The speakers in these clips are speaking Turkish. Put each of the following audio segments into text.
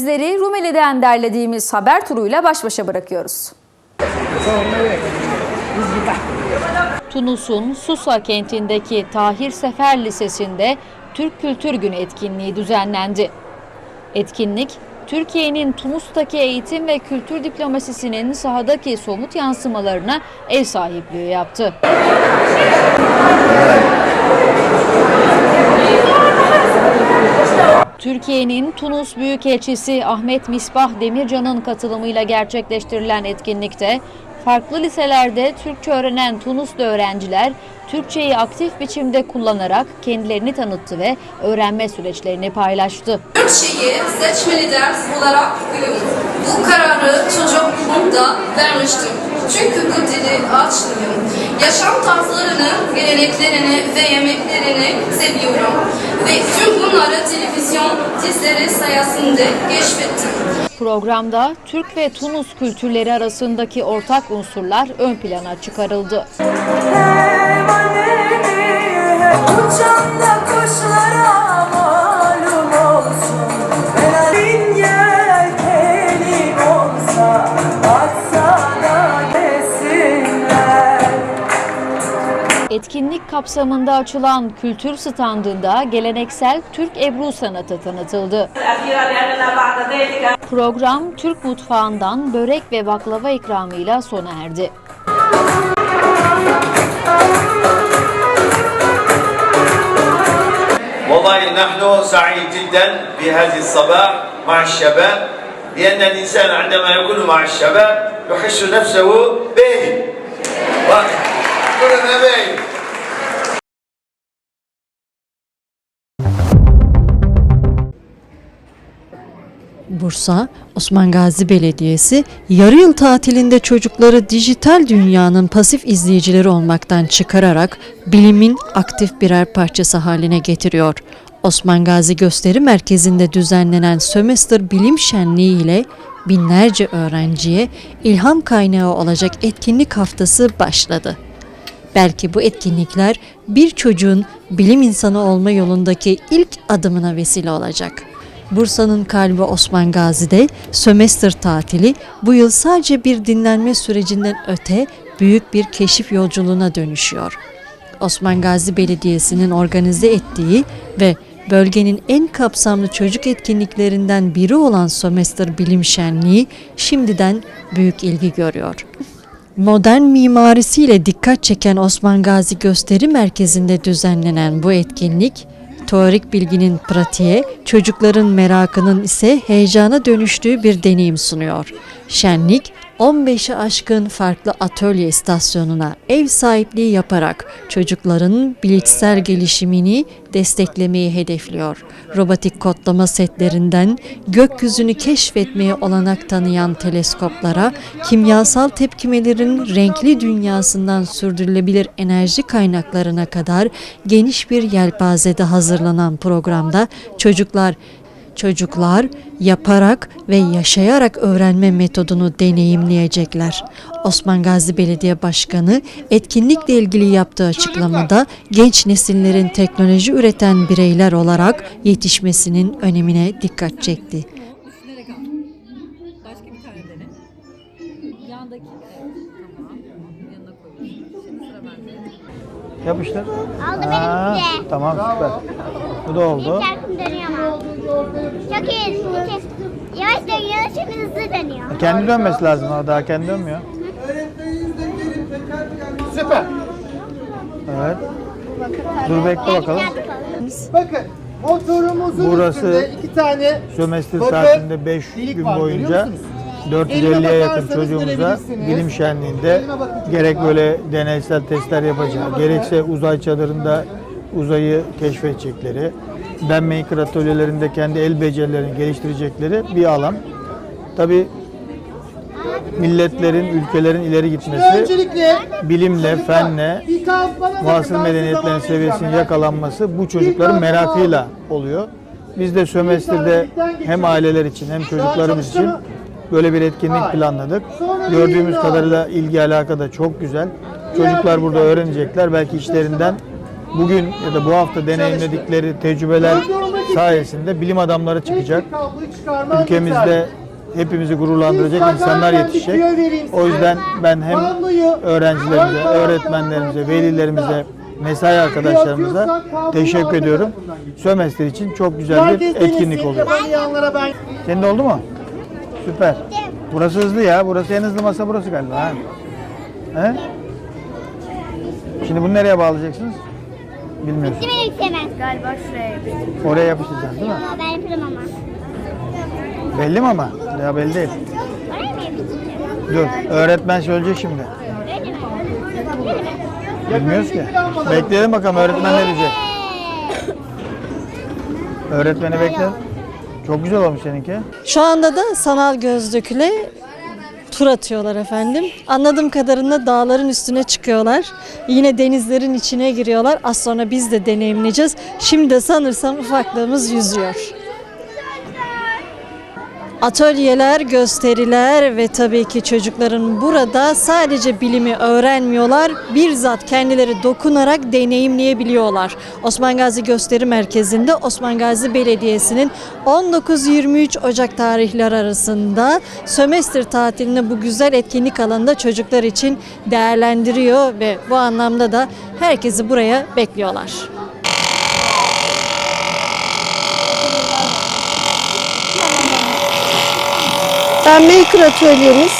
sizleri Rumeli'den derlediğimiz haber turuyla baş başa bırakıyoruz. Tunus'un Susa kentindeki Tahir Sefer Lisesi'nde Türk Kültür Günü etkinliği düzenlendi. Etkinlik, Türkiye'nin Tunus'taki eğitim ve kültür diplomasisinin sahadaki somut yansımalarına ev sahipliği yaptı. Türkiye'nin Tunus Büyükelçisi Ahmet Misbah Demircan'ın katılımıyla gerçekleştirilen etkinlikte farklı liselerde Türkçe öğrenen Tunuslu öğrenciler Türkçeyi aktif biçimde kullanarak kendilerini tanıttı ve öğrenme süreçlerini paylaştı. Türkçeyi seçmeli ders olarak bu kararı çocukluğumda vermiştim. Çünkü bu dili açlıyım. Yaşam tarzlarını, geleneklerini ve yemeklerini seviyorum. Ve tüm bunları televizyon dizileri sayesinde keşfettim. Programda Türk ve Tunus kültürleri arasındaki ortak unsurlar ön plana çıkarıldı. Uçanda kuşlara Etkinlik kapsamında açılan kültür standında geleneksel Türk Ebru sanatı tanıtıldı. الأخيرة لأننا بعد ذلك Program Türk mutfağından börek ve baklava ikramıyla sona erdi. والله نحن سعيد جدا بهذه الصباح مع الشباب لأن الإنسان عندما يكون مع الشباب يحس نفسه باهي كلنا باهي Bursa, Osman Gazi Belediyesi yarı yıl tatilinde çocukları dijital dünyanın pasif izleyicileri olmaktan çıkararak bilimin aktif birer parçası haline getiriyor. Osman Gazi Gösteri Merkezi'nde düzenlenen Sömestr Bilim Şenliği ile binlerce öğrenciye ilham kaynağı olacak etkinlik haftası başladı. Belki bu etkinlikler bir çocuğun bilim insanı olma yolundaki ilk adımına vesile olacak. Bursa'nın kalbi Osman Gazi'de sömestr tatili bu yıl sadece bir dinlenme sürecinden öte büyük bir keşif yolculuğuna dönüşüyor. Osman Gazi Belediyesi'nin organize ettiği ve bölgenin en kapsamlı çocuk etkinliklerinden biri olan Sömestr Bilim Şenliği şimdiden büyük ilgi görüyor. Modern mimarisiyle dikkat çeken Osman Gazi Gösteri Merkezi'nde düzenlenen bu etkinlik, teorik bilginin pratiğe, çocukların merakının ise heyecana dönüştüğü bir deneyim sunuyor. Şenlik, 15'i aşkın farklı atölye istasyonuna ev sahipliği yaparak çocukların bilişsel gelişimini desteklemeyi hedefliyor. Robotik kodlama setlerinden gökyüzünü keşfetmeye olanak tanıyan teleskoplara, kimyasal tepkimelerin renkli dünyasından sürdürülebilir enerji kaynaklarına kadar geniş bir yelpazede hazırlanan programda çocuklar Çocuklar yaparak ve yaşayarak öğrenme metodunu deneyimleyecekler. Osman Gazi Belediye Başkanı etkinlikle ilgili yaptığı açıklamada genç nesillerin teknoloji üreten bireyler olarak yetişmesinin önemine dikkat çekti. Başka bir tane dene. Yandaki tamam. Yanına koyuyorsun. Şimdi sıra bende. Yapıştır. Ha, benimki de. Tamam süper. Bu da oldu. Çarkım dönüyor ama. Çok Yavaş dönüyor, şimdi hızlı dönüyor. Kendi dönmesi lazım ama daha kendi dönmüyor. Süper. Evet. Dur bekle bakalım. Bakın motorumuzun Burası üstünde iki tane Sömestr bakın, saatinde 5 delik gün var, boyunca görüyor musunuz? 450'ye Elime yakın bakarsanız çocuğumuza görebilirsiniz. bilim şenliğinde Elime bakın çocuklar. gerek böyle deneysel testler yapacağı, gerekse uzay çadırında uzayı keşfedecekleri, ben maker atölyelerinde kendi el becerilerini geliştirecekleri bir alan. Tabi milletlerin, ülkelerin ileri gitmesi bilimle, fenle, muasır medeniyetlerin seviyesinin yakalanması bu çocukların merakıyla oluyor. Biz de sömestrde hem aileler için hem çocuklarımız için böyle bir etkinlik planladık. Gördüğümüz kadarıyla ilgi alaka da çok güzel. Çocuklar burada öğrenecekler. Belki işlerinden bugün ya da bu hafta deneyimledikleri tecrübeler sayesinde bilim adamları çıkacak. Ülkemizde hepimizi gururlandıracak insanlar yetişecek. O yüzden ben hem öğrencilerimize, öğretmenlerimize, velilerimize, mesai arkadaşlarımıza teşekkür ediyorum. Sömestr için çok güzel bir etkinlik oluyor. Senin de oldu mu? Süper. Burası hızlı ya. Burası en hızlı masa burası galiba. Ha? He? Şimdi bunu nereye bağlayacaksınız? Bilmiyorsun. Değil mi yüksemez? Galiba şuraya Oraya yapıştıracaksın değil mi? Ama ben yaparım ama. Belli mi ama? Ya belli değil. Oraya mı yapıştıracağım? Dur. Öğretmen söyleyecek şimdi. Öyle mi? Öyle mi? Bilmiyoruz ki. Bekleyelim bakalım öğretmen ne diyecek. Öğretmeni bekle. Çok güzel olmuş seninki. Şu anda da sanal gözlükle tur atıyorlar efendim. Anladığım kadarıyla dağların üstüne çıkıyorlar. Yine denizlerin içine giriyorlar. Az sonra biz de deneyimleyeceğiz. Şimdi sanırsam ufaklığımız yüzüyor. Atölyeler, gösteriler ve tabii ki çocukların burada sadece bilimi öğrenmiyorlar, bizzat kendileri dokunarak deneyimleyebiliyorlar. Osman Gazi Gösteri Merkezi'nde Osman Gazi Belediyesi'nin 19-23 Ocak tarihleri arasında sömestr tatilini bu güzel etkinlik alanında çocuklar için değerlendiriyor ve bu anlamda da herkesi buraya bekliyorlar. Ben Maker atölyemiz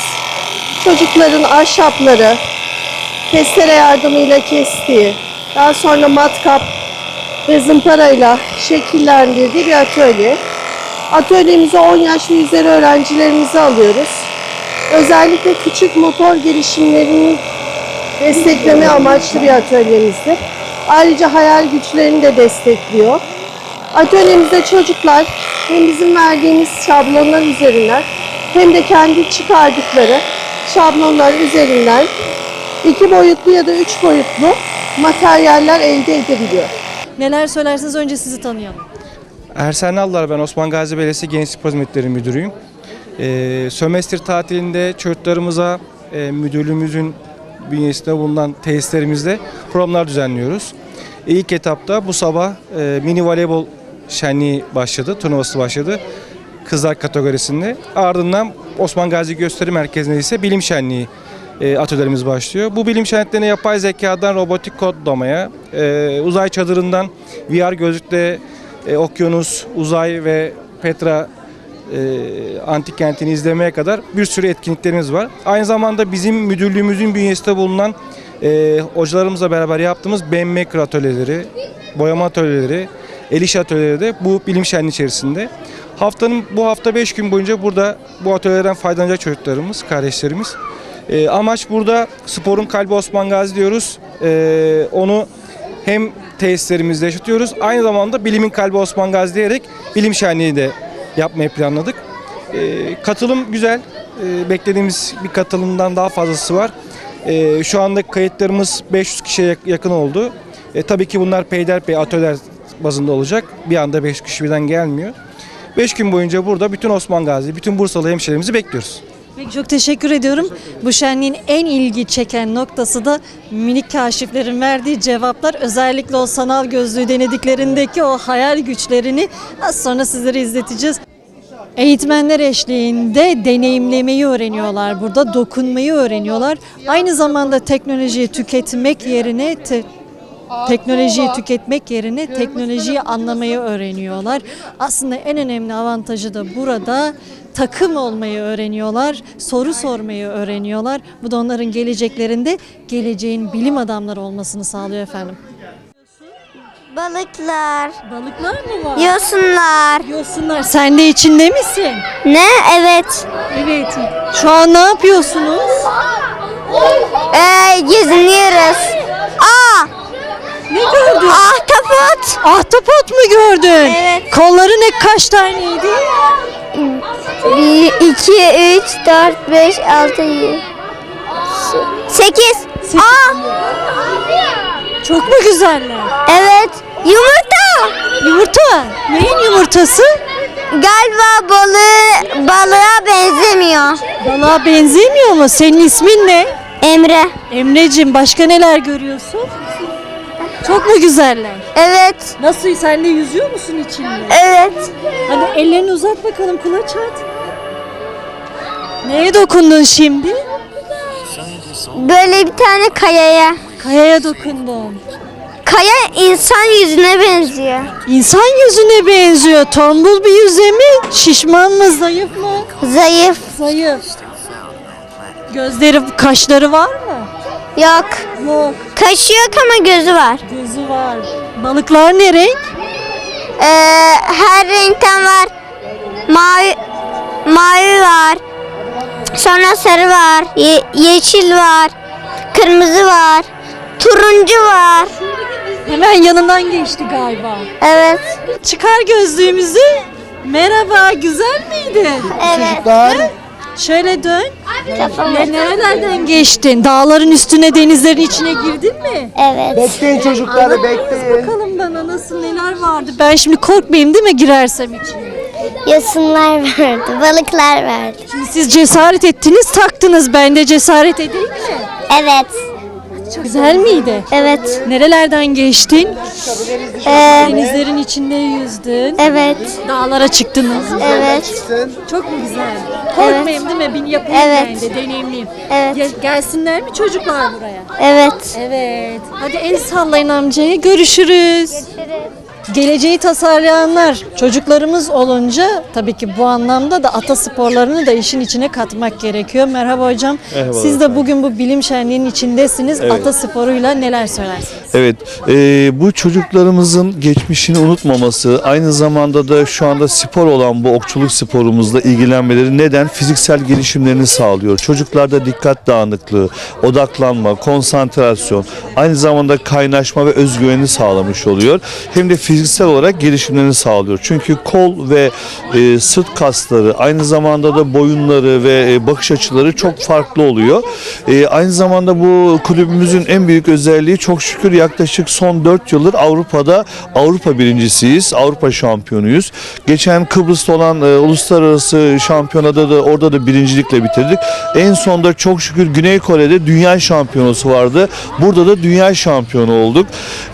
çocukların ahşapları testere yardımıyla kestiği, daha sonra matkap ve zımparayla şekillendirdiği bir atölye. Atölyemize 10 yaş ve üzeri öğrencilerimizi alıyoruz. Özellikle küçük motor gelişimlerini destekleme amaçlı bir atölyemizdir. Ayrıca hayal güçlerini de destekliyor. Atölyemizde çocuklar hem bizim verdiğimiz şablonlar üzerinden hem de kendi çıkardıkları şablonlar üzerinden iki boyutlu ya da üç boyutlu materyaller elde edebiliyor. Neler söylersiniz önce sizi tanıyalım. Ersen Allar ben Osman Gazi Belediyesi Genç Spor Hizmetleri Müdürüyüm. Ee, sömestr tatilinde çocuklarımıza e, müdürlüğümüzün bünyesinde bulunan tesislerimizde programlar düzenliyoruz. İlk etapta bu sabah e, mini voleybol şenliği başladı, turnuvası başladı kızlar kategorisinde. Ardından Osman Gazi Gösteri Merkezi'nde ise bilim şenliği e, atölyelerimiz başlıyor. Bu bilim şenliklerine yapay zekadan robotik kodlamaya, e, uzay çadırından VR gözlükle e, okyanus, uzay ve Petra e, antik kentini izlemeye kadar bir sürü etkinliklerimiz var. Aynı zamanda bizim müdürlüğümüzün bünyesinde bulunan e, hocalarımızla beraber yaptığımız BM Maker atölyeleri, boyama atölyeleri, el işi atölyeleri de bu bilim şenliği içerisinde. Haftanın bu hafta 5 gün boyunca burada bu atölyelerden faydalanacak çocuklarımız, kardeşlerimiz. E, amaç burada sporun kalbi Osman Gazi diyoruz. E, onu hem tesislerimizde yaşatıyoruz. Aynı zamanda bilimin kalbi Osman Gazi diyerek bilim şenliği de yapmayı planladık. Ee, katılım güzel. Ee, beklediğimiz bir katılımdan daha fazlası var. Ee, şu anda kayıtlarımız 500 kişiye yak- yakın oldu. Ee, tabii ki bunlar peyderpey atölyeler bazında olacak. Bir anda 500 kişi birden gelmiyor. 5 gün boyunca burada bütün Osman Gazi, bütün Bursalı hemşehrilerimizi bekliyoruz. Peki çok teşekkür ediyorum. Bu şenliğin en ilgi çeken noktası da minik kaşiflerin verdiği cevaplar. Özellikle o sanal gözlüğü denediklerindeki o hayal güçlerini az sonra sizlere izleteceğiz. Eğitmenler eşliğinde deneyimlemeyi öğreniyorlar burada, dokunmayı öğreniyorlar. Aynı zamanda teknolojiyi tüketmek yerine te- teknolojiyi tüketmek yerine teknolojiyi anlamayı öğreniyorlar. Aslında en önemli avantajı da burada takım olmayı öğreniyorlar, soru sormayı öğreniyorlar. Bu da onların geleceklerinde geleceğin bilim adamları olmasını sağlıyor efendim. Balıklar, Balıklar mı var? yosunlar. Yosunlar. Sen de içinde misin? Ne? Evet. Evet. Şu an ne yapıyorsunuz? Ee, geziniyoruz. Aa, Ne gördün? ahtapot. Ahtapot mu gördün? Evet. Kolları ne kaç taneydi? 1, 2, 3, 4, 5, 6, 7, 8. Aa, Çok mu güzeller? evet. Yumurta. Yumurta. Neyin yumurtası? Galiba balığı balığa benzemiyor. Balığa benzemiyor mu? Senin ismin ne? Emre. Emre'cim başka neler görüyorsun? Çok mu güzeller? Evet. Nasıl sen de yüzüyor musun içinde? Evet. Hadi ellerini uzat bakalım kulaç at. Neye dokundun şimdi? Böyle bir tane kayaya. Kayaya dokundun. Kaya insan yüzüne benziyor. İnsan yüzüne benziyor. Tombul bir yüze mi? Şişman mı? Zayıf mı? Zayıf. Zayıf. Gözleri, kaşları var mı? Yok. Yok. Kaşı yok ama gözü var. Gözü var. Balıklar ne renk? Ee, her renkten var. Mavi, mavi var. Sonra sarı var. ye- yeşil var. Kırmızı var. Turuncu var. Hemen yanından geçti galiba. Evet. Çıkar gözlüğümüzü. Merhaba, güzel miydi? Evet. Şöyle dön. Ne, nerelerden geçtin? Dağların üstüne, denizlerin içine girdin mi? Evet. Bekleyin çocukları bekleyin. bakalım bana nasıl neler vardı. Ben şimdi korkmayayım değil mi girersem içine? Yosunlar vardı. Balıklar vardı. Şimdi siz cesaret ettiniz, taktınız. Ben de cesaret edeyim mi? Evet. Güzel miydi? Evet. Nerelerden geçtin? Ee, Denizlerin içinde yüzdün. evet. Dağlara çıktınız. Evet. Çok mu güzel? Korkmayayım değil mi? Bin yapayım Evet. ben de, deneyimliyim. Evet. Gel- gelsinler mi çocuklar buraya? Evet. Evet. Hadi el sallayın amcaya. Görüşürüz. Geleceği tasarlayanlar çocuklarımız olunca tabii ki bu anlamda da ata sporlarını da işin içine katmak gerekiyor. Merhaba hocam. Siz de bugün bu bilim şenliğinin içindesiniz. Ata sporuyla neler söylersiniz? Evet, e, bu çocuklarımızın geçmişini unutmaması, aynı zamanda da şu anda spor olan bu okçuluk sporumuzla ilgilenmeleri neden? Fiziksel gelişimlerini sağlıyor. Çocuklarda dikkat dağınıklığı, odaklanma, konsantrasyon, aynı zamanda kaynaşma ve özgüveni sağlamış oluyor. Hem de fiziksel olarak gelişimlerini sağlıyor. Çünkü kol ve e, sırt kasları, aynı zamanda da boyunları ve e, bakış açıları çok farklı oluyor. E, aynı zamanda bu kulübümüzün en büyük özelliği çok şükür yaklaşık son 4 yıldır Avrupa'da Avrupa birincisiyiz. Avrupa şampiyonuyuz. Geçen Kıbrıs'ta olan e, uluslararası şampiyonada da orada da birincilikle bitirdik. En sonda çok şükür Güney Kore'de dünya şampiyonası vardı. Burada da dünya şampiyonu olduk.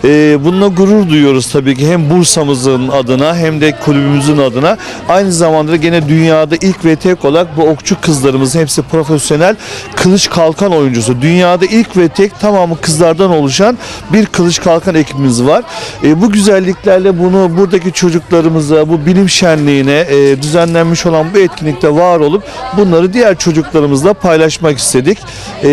E, bununla gurur duyuyoruz tabii ki hem Bursa'mızın adına hem de kulübümüzün adına. Aynı zamanda da gene dünyada ilk ve tek olarak bu okçu kızlarımız hepsi profesyonel kılıç kalkan oyuncusu. Dünyada ilk ve tek tamamı kızlardan oluşan bir kılıç kalkan ekibimiz var. E, bu güzelliklerle bunu buradaki çocuklarımıza bu bilim şenliğine e, düzenlenmiş olan bu etkinlikte var olup bunları diğer çocuklarımızla paylaşmak istedik. E,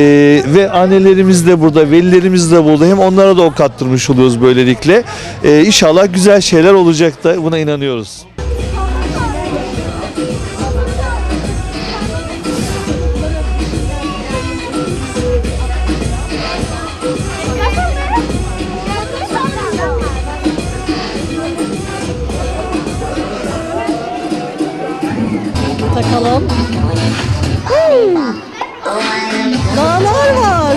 ve annelerimiz de burada, velilerimiz de burada. Hem onlara da ok attırmış oluyoruz böylelikle. E, inşallah güzel şeyler olacak da buna inanıyoruz. Hmm. Dağlar var.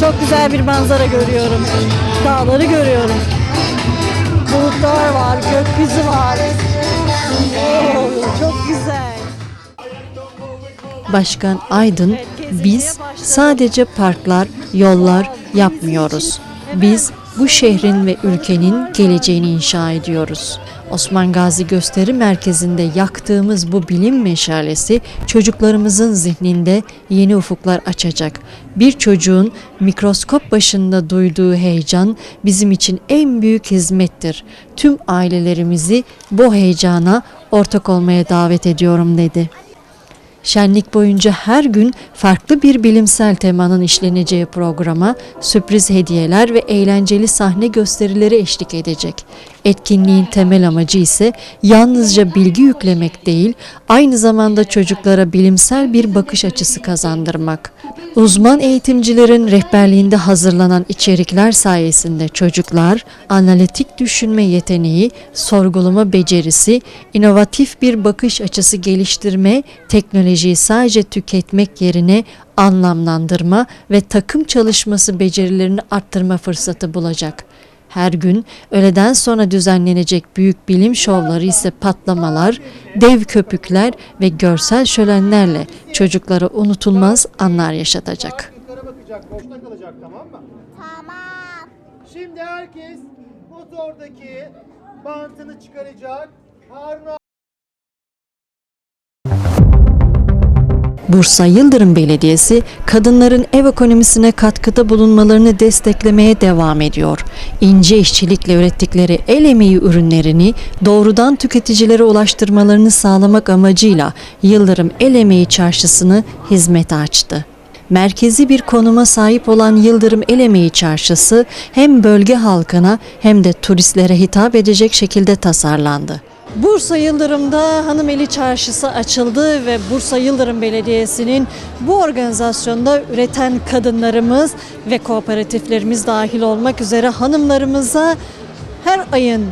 Çok güzel bir manzara görüyorum. Dağları görüyorum. Bulutlar var, gökyüzü var. Çok güzel. Başkan Aydın, biz sadece parklar, yollar yapmıyoruz. Biz bu şehrin ve ülkenin geleceğini inşa ediyoruz. Osman Gazi Gösteri Merkezi'nde yaktığımız bu bilim meşalesi çocuklarımızın zihninde yeni ufuklar açacak. Bir çocuğun mikroskop başında duyduğu heyecan bizim için en büyük hizmettir. Tüm ailelerimizi bu heyecana ortak olmaya davet ediyorum dedi. Şenlik boyunca her gün farklı bir bilimsel temanın işleneceği programa sürpriz hediyeler ve eğlenceli sahne gösterileri eşlik edecek. Etkinliğin temel amacı ise yalnızca bilgi yüklemek değil, aynı zamanda çocuklara bilimsel bir bakış açısı kazandırmak. Uzman eğitimcilerin rehberliğinde hazırlanan içerikler sayesinde çocuklar analitik düşünme yeteneği, sorgulama becerisi, inovatif bir bakış açısı geliştirme, teknolojiyi sadece tüketmek yerine anlamlandırma ve takım çalışması becerilerini arttırma fırsatı bulacak. Her gün öğleden sonra düzenlenecek büyük bilim şovları ise patlamalar, dev köpükler ve görsel şölenlerle çocuklara unutulmaz anlar yaşatacak. boşta kalacak tamam mı? Tamam. Şimdi herkes motordaki bantını çıkaracak. Harun Bursa Yıldırım Belediyesi kadınların ev ekonomisine katkıda bulunmalarını desteklemeye devam ediyor. İnce işçilikle ürettikleri el emeği ürünlerini doğrudan tüketicilere ulaştırmalarını sağlamak amacıyla Yıldırım El Emeği Çarşısı'nı hizmete açtı. Merkezi bir konuma sahip olan Yıldırım El Emeği Çarşısı hem bölge halkına hem de turistlere hitap edecek şekilde tasarlandı. Bursa Yıldırım'da Hanımeli Çarşısı açıldı ve Bursa Yıldırım Belediyesi'nin bu organizasyonda üreten kadınlarımız ve kooperatiflerimiz dahil olmak üzere hanımlarımıza her ayın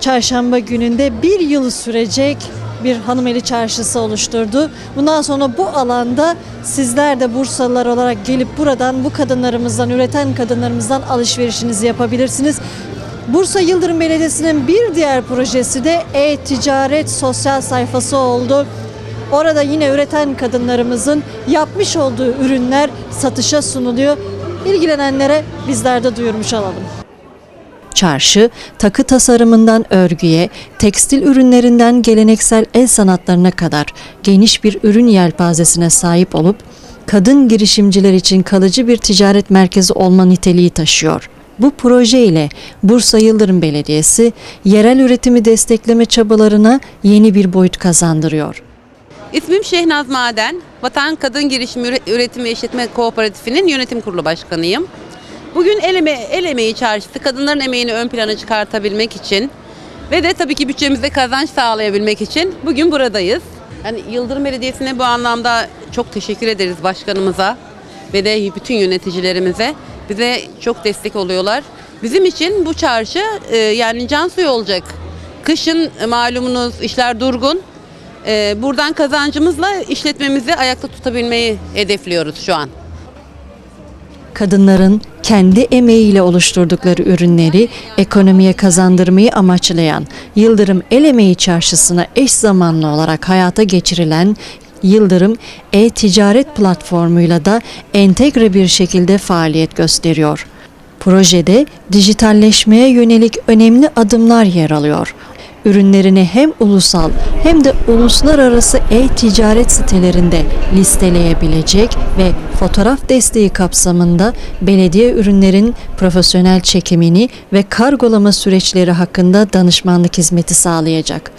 çarşamba gününde bir yıl sürecek bir hanımeli çarşısı oluşturdu. Bundan sonra bu alanda sizler de Bursalılar olarak gelip buradan bu kadınlarımızdan, üreten kadınlarımızdan alışverişinizi yapabilirsiniz. Bursa Yıldırım Belediyesi'nin bir diğer projesi de e-ticaret sosyal sayfası oldu. Orada yine üreten kadınlarımızın yapmış olduğu ürünler satışa sunuluyor. İlgilenenlere bizler de duyurmuş olalım. Çarşı, takı tasarımından örgüye, tekstil ürünlerinden geleneksel el sanatlarına kadar geniş bir ürün yelpazesine sahip olup kadın girişimciler için kalıcı bir ticaret merkezi olma niteliği taşıyor. Bu proje ile Bursa Yıldırım Belediyesi yerel üretimi destekleme çabalarına yeni bir boyut kazandırıyor. İsmim Şehnaz Maden. Vatan Kadın Girişimi Üre- Üretim ve İşletme Kooperatifi'nin yönetim kurulu başkanıyım. Bugün el, eme- el emeği çarşısı kadınların emeğini ön plana çıkartabilmek için ve de tabii ki bütçemize kazanç sağlayabilmek için bugün buradayız. Yani Yıldırım Belediyesi'ne bu anlamda çok teşekkür ederiz başkanımıza ve de bütün yöneticilerimize. Bize çok destek oluyorlar. Bizim için bu çarşı e, yani can suyu olacak. Kışın e, malumunuz işler durgun. E, buradan kazancımızla işletmemizi ayakta tutabilmeyi hedefliyoruz şu an. kadınların kendi emeğiyle oluşturdukları ürünleri ekonomiye kazandırmayı amaçlayan Yıldırım El Emeği Çarşısı'na eş zamanlı olarak hayata geçirilen Yıldırım e-ticaret platformuyla da entegre bir şekilde faaliyet gösteriyor. Projede dijitalleşmeye yönelik önemli adımlar yer alıyor. Ürünlerini hem ulusal hem de uluslararası e-ticaret sitelerinde listeleyebilecek ve fotoğraf desteği kapsamında belediye ürünlerin profesyonel çekimini ve kargolama süreçleri hakkında danışmanlık hizmeti sağlayacak.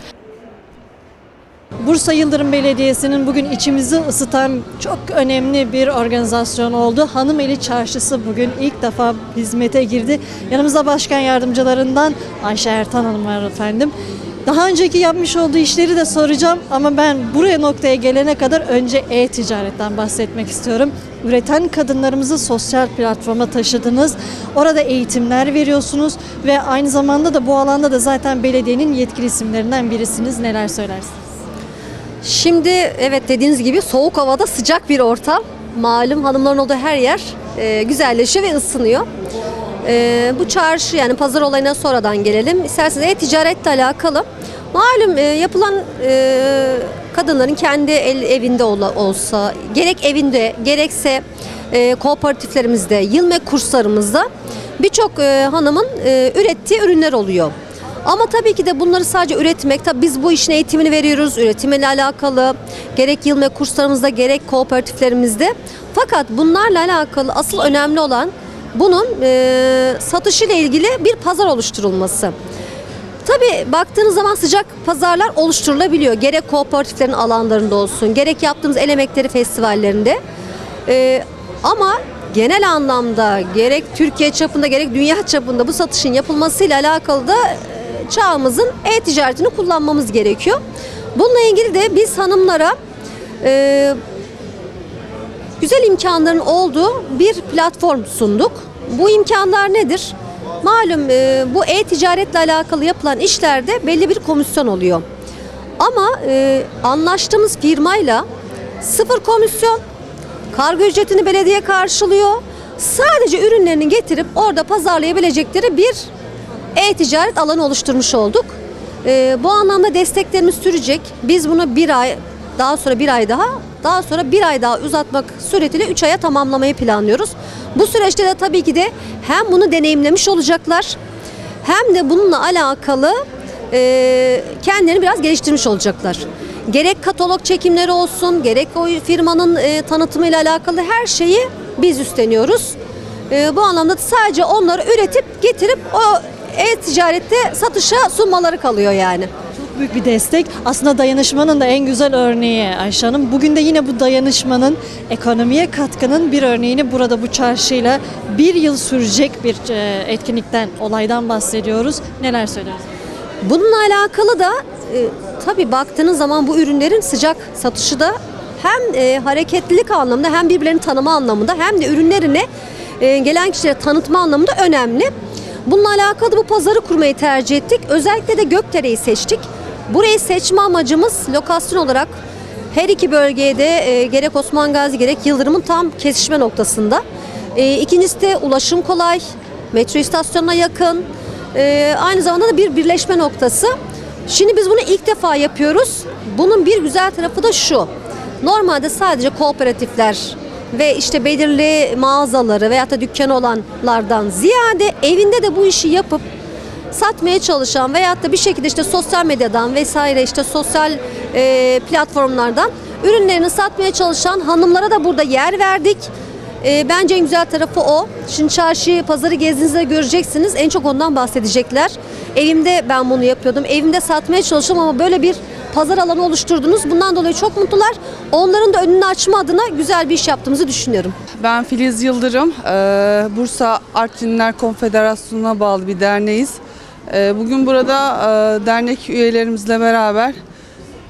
Bursa Yıldırım Belediyesi'nin bugün içimizi ısıtan çok önemli bir organizasyon oldu. Hanımeli Çarşısı bugün ilk defa hizmete girdi. Yanımızda başkan yardımcılarından Ayşe Ertan Hanım var efendim. Daha önceki yapmış olduğu işleri de soracağım ama ben buraya noktaya gelene kadar önce e-ticaretten bahsetmek istiyorum. Üreten kadınlarımızı sosyal platforma taşıdınız. Orada eğitimler veriyorsunuz ve aynı zamanda da bu alanda da zaten belediyenin yetkili isimlerinden birisiniz. Neler söylersiniz? Şimdi evet dediğiniz gibi soğuk havada sıcak bir ortam. Malum hanımların olduğu her yer e, güzelleşiyor ve ısınıyor. E, bu çarşı yani pazar olayına sonradan gelelim. İsterseniz e-ticaretle alakalı. Malum e, yapılan e, kadınların kendi el, evinde ola- olsa gerek evinde gerekse e, kooperatiflerimizde, yılmek kurslarımızda birçok e, hanımın e, ürettiği ürünler oluyor. Ama tabii ki de bunları sadece üretmek, tabii biz bu işin eğitimini veriyoruz, üretimle alakalı gerek yılme kurslarımızda gerek kooperatiflerimizde. Fakat bunlarla alakalı asıl önemli olan bunun e, satışıyla ilgili bir pazar oluşturulması. Tabii baktığınız zaman sıcak pazarlar oluşturulabiliyor. Gerek kooperatiflerin alanlarında olsun, gerek yaptığımız el emekleri festivallerinde. Ee, ama genel anlamda gerek Türkiye çapında gerek dünya çapında bu satışın yapılmasıyla alakalı da çağımızın e-ticaretini kullanmamız gerekiyor. Bununla ilgili de biz hanımlara e, güzel imkanların olduğu bir platform sunduk. Bu imkanlar nedir? Malum e, bu e-ticaretle alakalı yapılan işlerde belli bir komisyon oluyor. Ama e, anlaştığımız firmayla sıfır komisyon, kargo ücretini belediye karşılıyor. Sadece ürünlerini getirip orada pazarlayabilecekleri bir e-ticaret alanı oluşturmuş olduk. E, bu anlamda desteklerimiz sürecek. Biz bunu bir ay, daha sonra bir ay daha Daha sonra bir ay daha uzatmak suretiyle 3 aya tamamlamayı planlıyoruz. Bu süreçte de tabii ki de hem bunu deneyimlemiş olacaklar hem de bununla alakalı e, kendilerini biraz geliştirmiş olacaklar. Gerek katalog çekimleri olsun, gerek o firmanın e, tanıtımıyla alakalı her şeyi biz üstleniyoruz. E, bu anlamda da sadece onları üretip getirip o e-ticarette satışa sunmaları kalıyor yani. Çok büyük bir destek. Aslında dayanışmanın da en güzel örneği Ayşe Hanım. Bugün de yine bu dayanışmanın ekonomiye katkının bir örneğini burada bu çarşıyla bir yıl sürecek bir e, etkinlikten, olaydan bahsediyoruz. Neler söylersiniz? Bununla alakalı da e, tabii baktığınız zaman bu ürünlerin sıcak satışı da hem e, hareketlilik anlamında hem birbirlerini tanıma anlamında hem de ürünlerini e, gelen kişilere tanıtma anlamında önemli. Bununla alakalı bu pazarı kurmayı tercih ettik. Özellikle de Gökdere'yi seçtik. Burayı seçme amacımız lokasyon olarak her iki bölgede e, gerek Osman Gazi gerek Yıldırım'ın tam kesişme noktasında. E, ikincisi de ulaşım kolay, metro istasyonuna yakın. E, aynı zamanda da bir birleşme noktası. Şimdi biz bunu ilk defa yapıyoruz. Bunun bir güzel tarafı da şu. Normalde sadece kooperatifler ve işte belirli mağazaları veyahut da dükkanı olanlardan ziyade evinde de bu işi yapıp satmaya çalışan veyahut da bir şekilde işte sosyal medyadan vesaire işte sosyal e, platformlardan ürünlerini satmaya çalışan hanımlara da burada yer verdik. E, bence en güzel tarafı o. Şimdi çarşıyı, pazarı gezdiğinizde göreceksiniz. En çok ondan bahsedecekler. Evimde ben bunu yapıyordum. Evimde satmaya çalışıyorum ama böyle bir pazar alanı oluşturdunuz. Bundan dolayı çok mutlular. Onların da önünü açma adına güzel bir iş yaptığımızı düşünüyorum. Ben Filiz Yıldırım, Ee, Bursa Artvinler Konfederasyonu'na bağlı bir derneğiz. Ee, Bugün burada e, dernek üyelerimizle beraber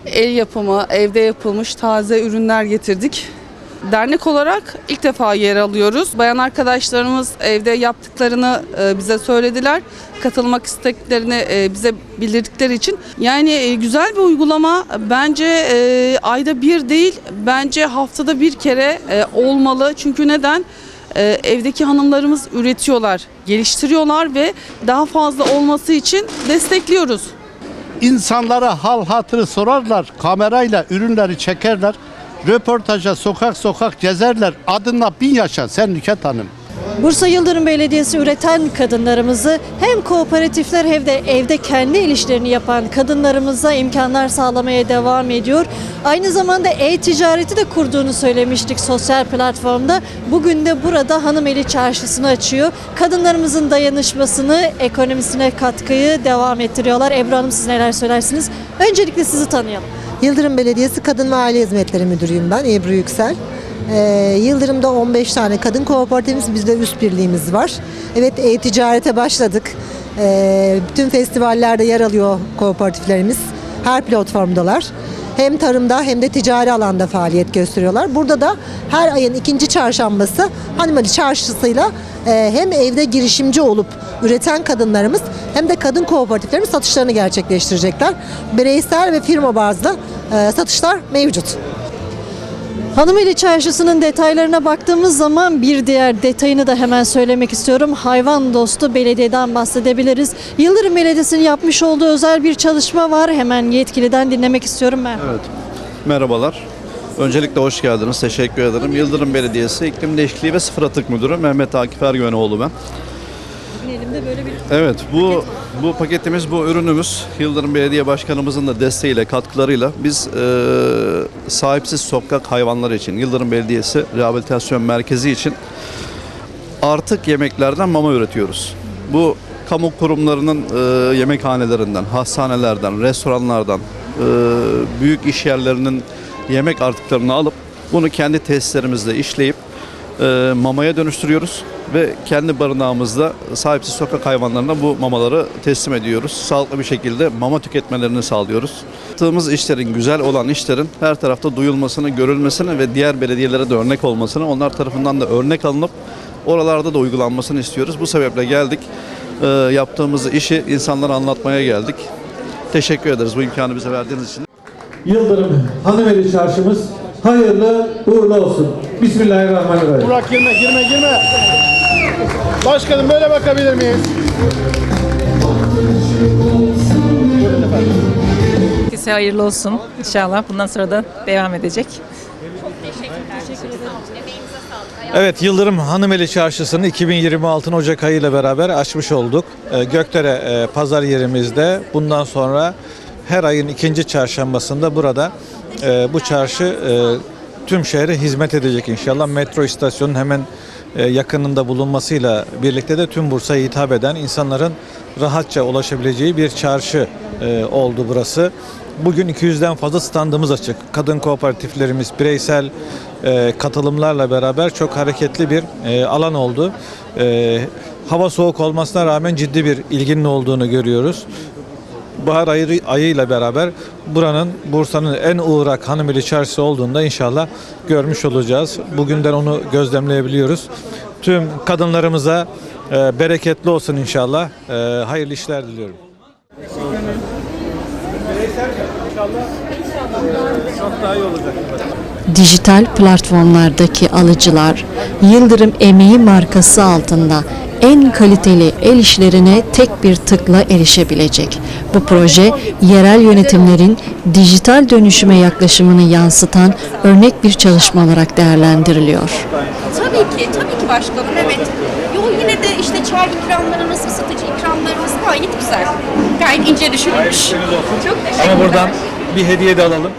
el yapımı, evde yapılmış taze ürünler getirdik. Dernek olarak ilk defa yer alıyoruz. Bayan arkadaşlarımız evde yaptıklarını e, bize söylediler. Katılmak isteklerini e, bize bildirdikleri için. Yani e, güzel bir uygulama. Bence ayda bir değil, bence haftada bir kere olmalı. Çünkü neden? Evdeki hanımlarımız üretiyorlar, geliştiriyorlar ve daha fazla olması için destekliyoruz. İnsanlara hal hatırı sorarlar, kamerayla ürünleri çekerler, röportaja sokak sokak gezerler. Adına bin yaşa sen Nüket Hanım. Bursa Yıldırım Belediyesi üreten kadınlarımızı hem kooperatifler hem de evde kendi el işlerini yapan kadınlarımıza imkanlar sağlamaya devam ediyor. Aynı zamanda e-ticareti de kurduğunu söylemiştik sosyal platformda. Bugün de burada Hanım Eli Çarşısı'nı açıyor. Kadınlarımızın dayanışmasını, ekonomisine katkıyı devam ettiriyorlar. Ebru Hanım siz neler söylersiniz? Öncelikle sizi tanıyalım. Yıldırım Belediyesi Kadın ve Aile Hizmetleri Müdürüyüm ben Ebru Yüksel. Ee, Yıldırım'da 15 tane kadın kooperatifimiz, bizde üst birliğimiz var. Evet e-ticarete başladık. Ee, bütün festivallerde yer alıyor kooperatiflerimiz. Her platformdalar. Hem tarımda hem de ticari alanda faaliyet gösteriyorlar. Burada da her ayın ikinci çarşambası Hanımali Çarşısı'yla e, hem evde girişimci olup üreten kadınlarımız hem de kadın kooperatiflerimiz satışlarını gerçekleştirecekler. Bireysel ve firma bazlı e, satışlar mevcut. Hanımeli Çarşısı'nın detaylarına baktığımız zaman bir diğer detayını da hemen söylemek istiyorum. Hayvan dostu belediyeden bahsedebiliriz. Yıldırım Belediyesi'nin yapmış olduğu özel bir çalışma var. Hemen yetkiliden dinlemek istiyorum ben. Evet. Merhabalar. Öncelikle hoş geldiniz. Teşekkür ederim. Yıldırım Belediyesi İklim Değişikliği ve Sıfır Atık Müdürü Mehmet Akif Ergüvenoğlu ben. Bugün elimde böyle bir Evet bu bu paketimiz bu ürünümüz Yıldırım Belediye Başkanımızın da desteğiyle katkılarıyla biz e, sahipsiz sokak hayvanları için Yıldırım Belediyesi Rehabilitasyon Merkezi için artık yemeklerden mama üretiyoruz. Bu kamu kurumlarının e, yemekhanelerinden, hastanelerden, restoranlardan, e, büyük iş yerlerinin yemek artıklarını alıp bunu kendi tesislerimizde işleyip e, mamaya dönüştürüyoruz ve kendi barınağımızda sahipsiz sokak hayvanlarına bu mamaları teslim ediyoruz. Sağlıklı bir şekilde mama tüketmelerini sağlıyoruz. Yaptığımız işlerin, güzel olan işlerin her tarafta duyulmasını, görülmesini ve diğer belediyelere de örnek olmasını, onlar tarafından da örnek alınıp oralarda da uygulanmasını istiyoruz. Bu sebeple geldik. E, yaptığımız işi insanlara anlatmaya geldik. Teşekkür ederiz bu imkanı bize verdiğiniz için. Yıldırım Hanımeli Çarşımız hayırlı uğurlu olsun. Bismillahirrahmanirrahim. Burak girme girme girme. Başkanım böyle bakabilir miyiz? Herkese hayırlı olsun inşallah. Bundan sonra da devam edecek. Evet, Yıldırım Hanımeli Çarşısı'nı 2026 Ocak ayı ile beraber açmış olduk. Ee, Gökdere e, pazar yerimizde. Bundan sonra her ayın ikinci çarşambasında burada e, bu çarşı e, tüm şehre hizmet edecek inşallah. Metro istasyonunun hemen e, yakınında bulunmasıyla birlikte de tüm Bursa'ya hitap eden insanların rahatça ulaşabileceği bir çarşı e, oldu burası. Bugün 200'den fazla standımız açık. Kadın kooperatiflerimiz, bireysel e, katılımlarla beraber çok hareketli bir e, alan oldu. E, hava soğuk olmasına rağmen ciddi bir ilginin olduğunu görüyoruz. Bahar ayı, ayıyla beraber buranın Bursa'nın en uğrak hanımeli çarşısı olduğunda inşallah görmüş olacağız. Bugünden onu gözlemleyebiliyoruz. Tüm kadınlarımıza e, bereketli olsun inşallah. E, hayırlı işler diliyorum. İyi olacak. Dijital platformlardaki alıcılar Yıldırım Emeği markası altında en kaliteli el işlerine tek bir tıkla erişebilecek. Bu proje yerel yönetimlerin dijital dönüşüme yaklaşımını yansıtan örnek bir çalışma olarak değerlendiriliyor. Tabii ki, tabii ki başkanım. Evet. Yo yine de işte çay ikramlarınız, ısıtıcı ikramlarınız gayet güzel. Gayet ince düşünülmüş. Çok teşekkürler. Ama buradan bir hediye de alalım.